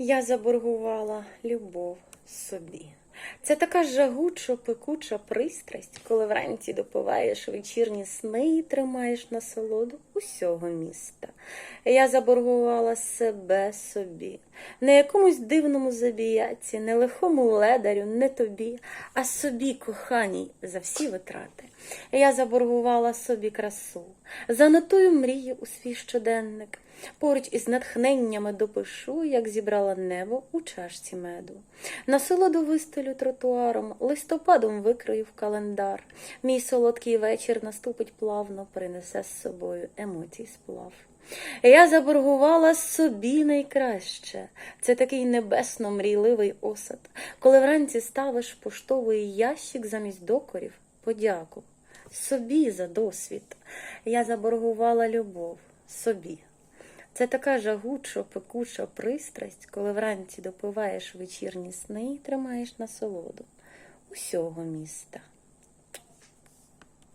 Я заборгувала любов собі. Це така жагуча, пекуча пристрасть, коли вранці допиваєш вечірні сни і тримаєш насолоду усього міста. Я заборгувала себе собі, не якомусь дивному забіяці, не лихому ледарю, не тобі, а собі, коханій, за всі витрати. Я заборгувала собі красу, занотую мрію у свій щоденник. Поруч із натхненнями допишу, як зібрала небо у чашці меду. Насолоду вистелю тротуаром, листопадом викрою в календар. Мій солодкий вечір наступить плавно, принесе з собою емоцій сплав. Я заборгувала собі найкраще. Це такий небесно мрійливий осад, коли вранці ставиш поштовий ящик замість докорів подяку. Собі за досвід. Я заборгувала любов собі. Це така жагуча, пекуча пристрасть, коли вранці допиваєш вечірні сни і тримаєш насолоду усього міста.